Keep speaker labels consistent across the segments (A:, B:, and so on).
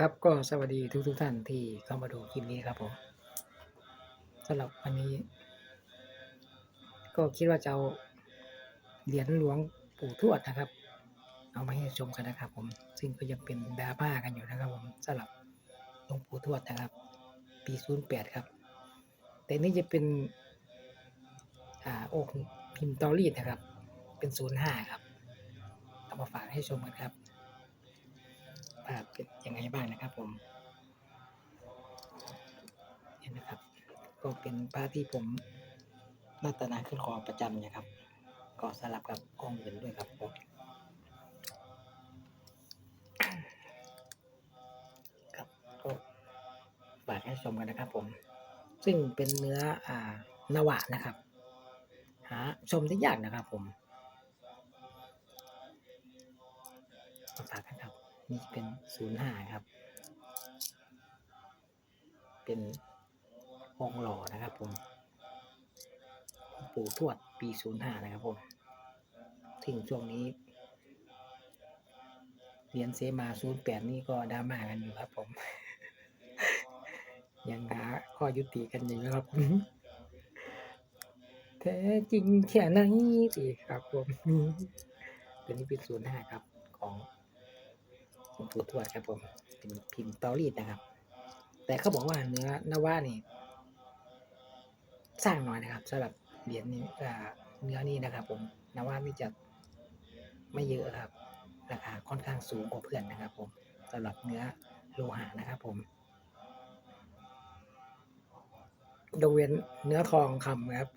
A: ครับก็สวัสดีทุกทุกๆท่านที่เข้ามาดูคลิปนี้ครับผมสำหรับวันนี้ ก็คิดว่าจะเอาเหรียญหลวงปู่ทวดนะครับ เอามาให้ชมกันนะครับ ผมซึ่งก็ยังเป็นดราม่ากันอยู่นะครับ ผมสำหรับหลวงปู่ทวดนะครับ ปี 08 ครับ แต่นี่จะเป็นอ่าโอกพิมพ์ตอรีดนะครับ เป็น 05 ครับเอามาฝากให้ชมกันครับ ภาพเป็นยังไงบ้างนะครับผมเห็นนะครับ ก็เป็นภาที่ผมรัตนาขึ้นคอประจำนะครับ ก็สลับกับองค์อื่นด้วยครับผมครับก็ฝากให้ชมกันนะครับผม ซึ่งเป็นเนื้ออ่านวะนะครับ หาชมได้ยากนะครับผม นี่เป็นศูนย์ห้าครับ เป็นองหล่อนะครับผม ปู่ทวดปีศูนย์ห้านะครับผม ถึงช่วงนี้เหรียญเซมาศูนย์แปดนี่ก็ดราม่ากันอยู่ครับผม ยังหาข้อยุติกันอยู่นะครับผมแท้จริงแค่ไหนสิครับผมตัวนี้เป็นศูนย์ห้าครับของ หลวงปู่ทวดครับผมเป็นพิมพ์ตอรีดนะครับ แต่เขาบอกว่าเนื้อนว่านี่ สร้างน้อยนะครับสำหรับเหรียญนี้เนื้อนี้นะครับ ผมนว่านี่จะไม่เยอะครับ ราคาค่อนข้างสูงกว่าเพื่อนนะครับ ผมสำหรับเนื้อโลหะนะครับ ผมยกเว้นเนื้อทองคำครับ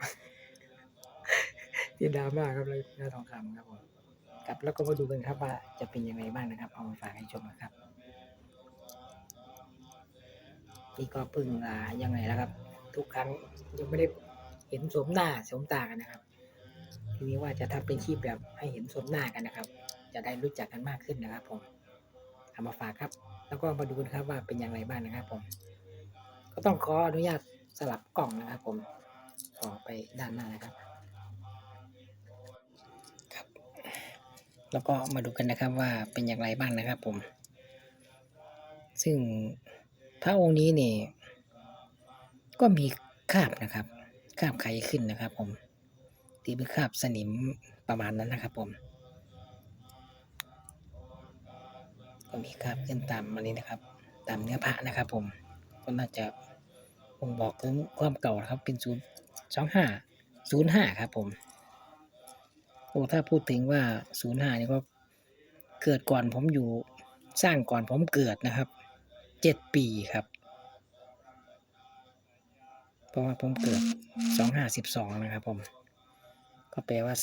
A: ที่ดราม่าครับเลยเนื้อทองคำครับผม ครับแล้วก็มาดูกันครับว่าจะเป็นยังไงบ้างนะครับ เอามาฝากให้ชมนะครับนี่ก็พิ่งอ่ายังไงแล้วครับ ทุกครั้งยังไม่ได้เห็นสวมหน้าสวมตากันนะครับ ทีนี้ว่าจะทำเป็นคลิปแบบให้เห็นสวมหน้ากันนะครับ จะได้รู้จักกันมากขึ้นนะครับ ผมเอามาฝากครับ แล้วก็มาดูกันครับว่าเป็นอย่างไรบ้างนะครับ ผม ก็ต้องขออนุญาตสลับกล่องนะครับ ผมขอไปด้านหน้านะครับ แล้วก็มาดูกันนะครับว่าเป็นอย่างไรบ้างนะครับผม ซึ่งพระองค์นี้เนี่ยก็มีคาบนะครับคาบไขขึ้นนะครับ ผมที่เป็นคาบสนิมประมาณนั้นนะครับ ผม ก็มีคาบขึ้นตามอันนี้นะครับ ตามเนื้อผ้านะครับ ผมก็น่าจะบ่งบอกถึงความเก่าครับเป็นศูนย์สองห้าศูนย์ห้าครับผม โอ้ถ้าพูดถึงว่าศูนย์ห้านี่ก็เกิดก่อนผมอยู่สร้างก่อนผมเกิดนะครับเจ็ดปีครับ เพราะว่าผมเกิดสองห้าสิบสองนะครับผม ก็แปลว่า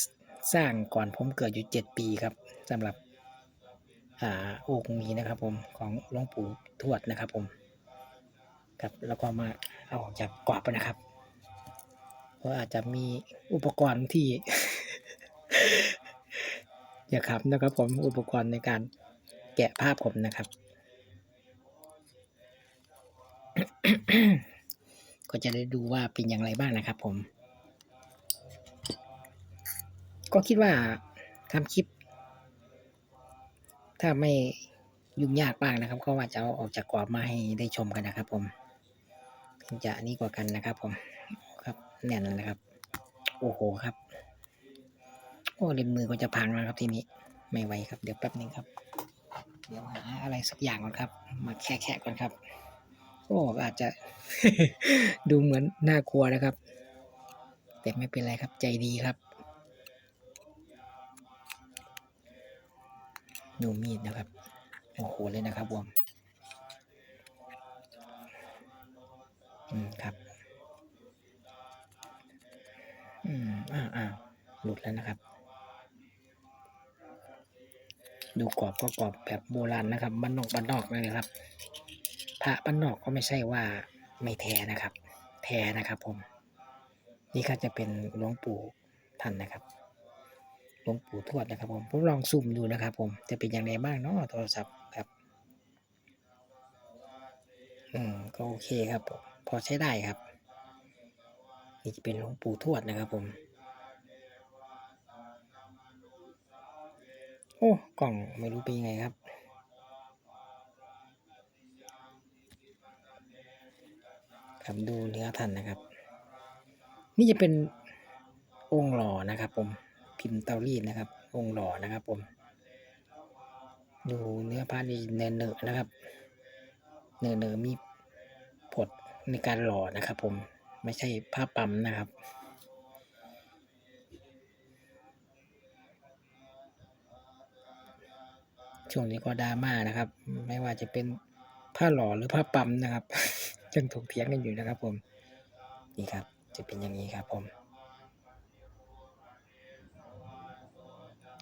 A: สร้างก่อนผมเกิดอยู่เจ็ดปีครับสำหรับอ่าองค์นี้นะครับผมของหลวงปู่ทวดนะครับผมครับแล้วก็มาเอาออกจากกรอบไปนะครับ เพราะอาจจะมีอุปกรณ์ที่ อย่าขับนะครับผมอุปกรณ์ในการแกะภาพผมนะครับ ก็จะได้ดูว่าเป็นอย่างไรบ้างนะครับผม ก็คิดว่าทำคลิป ถ้าไม่ยุ่งยากบ้างนะครับ ก็ว่าจะเอาออกจากกรอบมาให้ได้ชมกันนะครับ ผมจะนี่กว่ากันนะครับ ผมครับแน่นเลยนะครับ โอ้โหครับ โอ้เล็มมือก็จะพังแล้วครับทีนี้ ไม่ไหวครับ เดี๋ยวแป๊บหนึงครับ เดี๋ยวหาอะไรสักอย่างก่อนครับ มาแค่แค่ก่อนครับ โอ้อาจจะ ดูเหมือนน่ากลัวนะครับ แต่ไม่เป็นไรครับ ใจดีครับดูมีดนะครับ โอ้โหเลยนะครับผมอืมครับ อืมอ่าอ่าหลุดแล้วนะครับ ดูกรอบก็กรอบแบบโบราณนะครับบ้านนอกบ้านนอกเลยครับพระบ้านนอกก็ไม่ใช่ว่าไม่แท้นะครับ แท้นะครับผม นี่ก็จะเป็นหลวงปู่ท่านนะครับหลวงปู่ทวดนะครับผมผมลองซูมดูนะครับ ผมจะเป็นอย่างไรบ้างเนาะโทรศัพท์ครับอืมก็โอเคครับผมพอใช้ได้ครับ นี่จะเป็นหลวงปู่ทวดนะครับผม โอ้กล่องไม่รู้เป็นยังไงครับ ครับดูเนื้อทันนะครับ นี่จะเป็นองค์หล่อนะครับ ผมพิมพ์เตารีดนะครับ องค์หล่อนะครับ ผม ดูเนื้อผ้านี่เนื้เนื้อนะครับ เนื้อเนื้อมีผดในการหล่อนะครับ ผมไม่ใช่ผ้าปั๊มนะครับ ช่วงนี้ก็ดราม่านะครับ ไม่ว่าจะเป็นผ้าหล่อหรือผ้าปั๊มนะครับยังถกเถียงกันอยู่นะครับ ผม นี่ครับ จะเป็นอย่างนี้ครับผม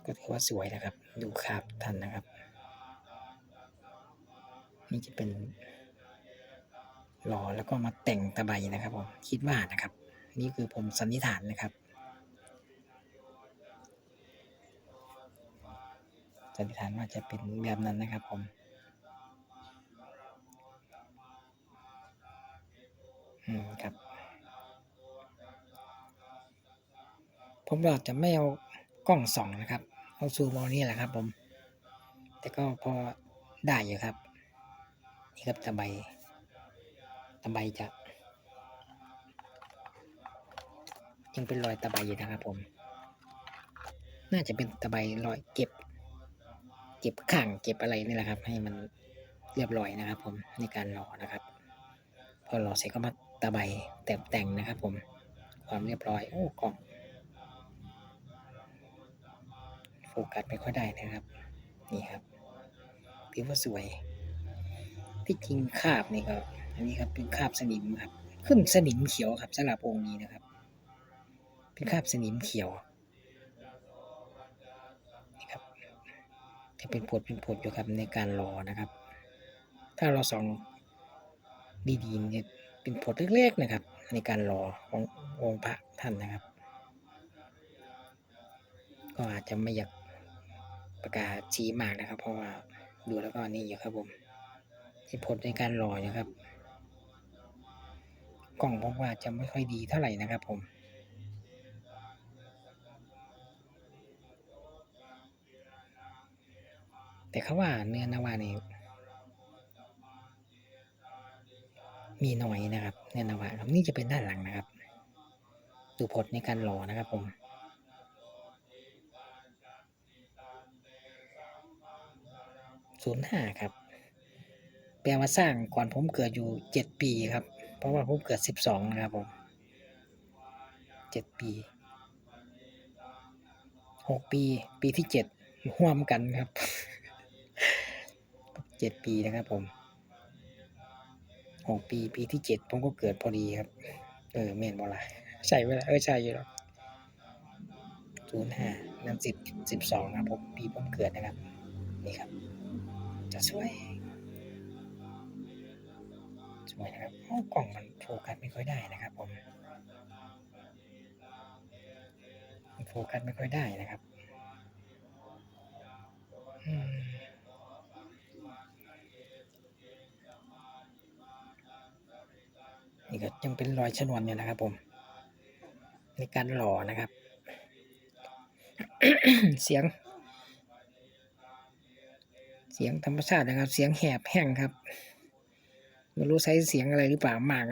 A: ก็ถือว่าสวยนะครับ ดูคราบท่านนะครับ นี่จะเป็นหล่อแล้วก็มาแต่งตะไบนะครับผมคิดว่านะครับ นี่คือผมสันนิษฐานนะครับ สันนิษฐานว่าจะเป็นแบบนั้นนะครับผมอืมครับ ผมเราจะไม่เอากล้องส่องนะครับ เอาซูมเอานี่แหละครับ ผม แต่ก็พอได้อยู่ครับ นี่ครับตะไบตะไบจะยังเป็นรอยตะไบอยู่นะครับผม น่าจะเป็นตะไบรอยเก็บ เก็บข้างเก็บอะไรนี่แหละครับ ให้มันเรียบร้อยนะครับ ผมในการหล่อนะครับ พอหล่อเสร็จก็มาตะไบแต่งแต่งนะครับ ผมความเรียบร้อยโอ้กล่องโฟกัสไม่ค่อยได้นะครับ นี่ครับถือว่าสวย ที่จริงคาบนี่ก็อันนี้ครับเป็นคาบสนิมครับ ขึ้นสนิมเขียวครับสำหรับองค์นี้นะครับ เป็นคาบสนิมเขียวนี่ครับ จะเป็นผดเป็นผดอยู่ครับในการรอนะครับ ถ้าเราส่องดีๆเนี่ยเป็นผดเล็กๆนะครับ ในการรอขององค์พระท่านนะครับ ก็อาจจะไม่อยากประกาศชี้มากนะครับ เพราะว่าดูแล้วก็นี่อยู่ครับผมที่ผลในการรอนะครับ กล่องผมว่าจะไม่ค่อยดีเท่าไหร่นะครับผม แต่เขาว่าเนื้อนาวานี่มีน้อยนะครับเนื้อนาวาครับนี่จะเป็นด้านหลังนะครับ ดูผลในการรอนะครับผมศูนย์ห้าครับ แปลว่าสร้างก่อนผมเกิดอยู่เจ็ดปีครับ เพราะว่าผมเกิดสิบสองนะครับผมเจ็ดปีหกปี ปีที่เจ็ดร่วมกันครับ เจ็ดปีนะครับผมหกปีปีที่เจ็ดผมก็เกิดพอดีครับ เออเมนบอละใช่ไหมล่ะเออใช่อยู่แล้วศูนย์ห้านั่นสิบสิบสองครับผมปีผมเกิดนะครับ นี่ครับ จะสวยสวยนะครับโอ้กล่องมันโฟกัสไม่ค่อยได้นะครับผมโฟกัสไม่ค่อยได้นะครับ นี่ก็ยังเป็นรอยชนวนอยู่นะครับผมในการหล่อนะครับ เสียง เสียงธรรมชาตินะครับ เสียงแหบแห้งครับไม่รู้ใช้เสียงอะไรหรือเปล่ามาก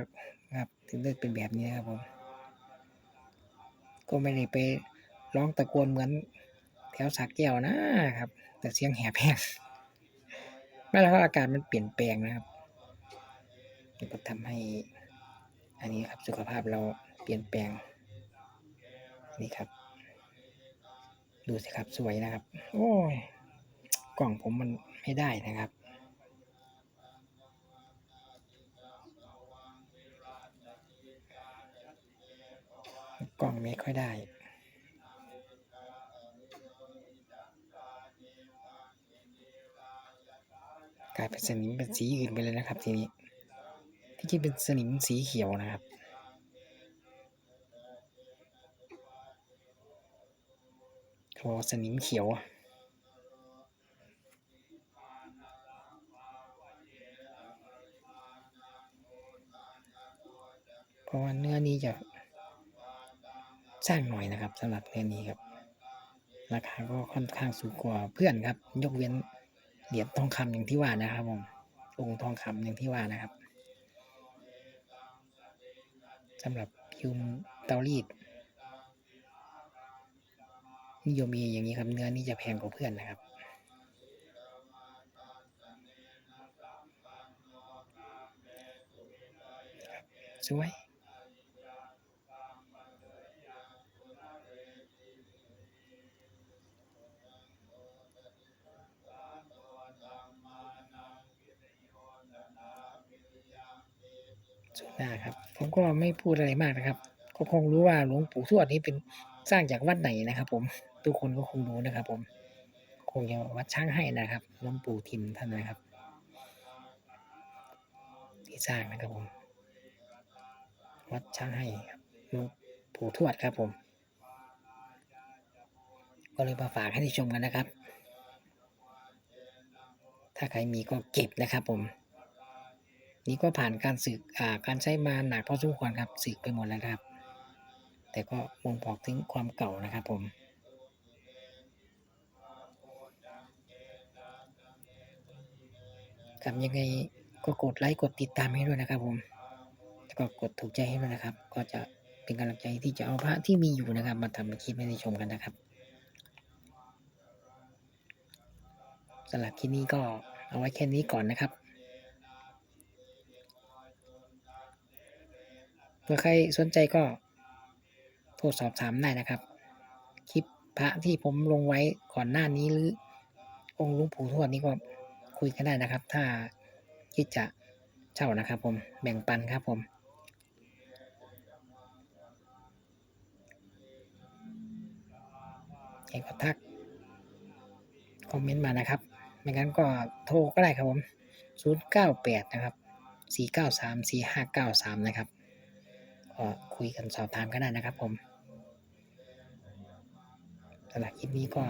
A: ครับ ถึงได้เป็นแบบนี้ครับผมก็ไม่ได้ไปร้องตะโกนเหมือนแถวสักแก้วนะครับ แต่เสียงแหบแห้งไม่แล้วอากาศมันเปลี่ยนแปลงนะครับมันก็ทำให้ อันนี้ครับสุขภาพเราเปลี่ยนแปลง นี่ครับ ดูสิครับสวยนะครับ โอ้ย กล่องผมมันไม่ได้นะครับ กล่องไม่ค่อยได้กลายเป็นสนิมเป็นสีอื่นไปเลยนะครับทีนี้ ที่เป็นสนิมสีเขียวนะครับเขาบอกสนิมเขียวเพราะว่าเนื้อนี้จะสร้างหน่อยนะครับสำหรับเนื้อนี้ครับ ราคาก็ค่อนข้างสูงกว่าเพื่อนครับ ยกเว้นเหรียญทองคำอย่างที่ว่านะครับผมองค์ทองคำอย่างที่ว่านะครับ สำหรับยุมเตารีดนิยมมีอย่างนี้ครับ เนื้อนี่จะแพงกว่าเพื่อนนะครับ สวยส่วนหน้าครับ ผมก็ไม่พูดอะไรมากนะครับ ก็คงรู้ว่าหลวงปู่ทวดนี้เป็นสร้างจากวัดไหนนะครับ ผม ทุกคนก็คงรู้นะครับ ผม คงจะวัดช้างให้นะครับหลวงปู่ทิมท่านนะครับ ที่สร้างนะครับผม วัดช้างให้ครับหลวงปู่ทวดครับผม ก็เลยมาฝากให้ได้ชมกันนะครับ ถ้าใครมีก็เก็บนะครับผม นี่ก็ผ่านการสึกอ่าการใช้มาหนักพอสมควรครับสึกไปหมดแล้วครับ แต่ก็บ่งบอกถึงความเก่านะครับผมครับยังไงก็กดไลค์กดติดตามให้ด้วยนะครับผมแล้วก็กดถูกใจให้ด้วยนะครับ ก็จะเป็นกำลังใจที่จะเอาพระที่มีอยู่นะครับ มาทำคลิปให้ได้ชมกันนะครับสำหรับคลิปนี้ก็เอาไว้แค่นี้ก่อนนะครับ ผื่อใครสนใจก็โทรสอบถามได้นะครับ คลิปพระที่ผมลงไว้ก่อนหน้านี้หรือ องค์ลุงปู่ทวดนี้ก็คุยกันได้นะครับ ถ้าคิดจะเช่านะครับ ผมแบ่งปันครับผมเอกทักคอมเมนต์มานะครับ ไม่งั้นก็โทรก็ได้ครับผม 098 นะครับ 493 4593 นะครับ ก็คุยกันสอบถามก็ได้นะครับผมสำหรับคลิปนี้ก็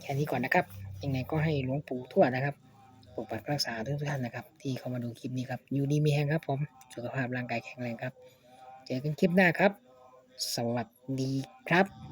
A: แค่นี้ก่อนนะครับยังไงก็ให้หลวงปู่ทวดนะครับปกปักรักษาทุกท่านนะครับ ที่เข้ามาดูคลิปนี้ครับอยู่ดีมีแห้งครับ ผมสุขภาพร่างกายแข็งแรงครับ เจอกันคลิปหน้าครับ สวัสดีครับ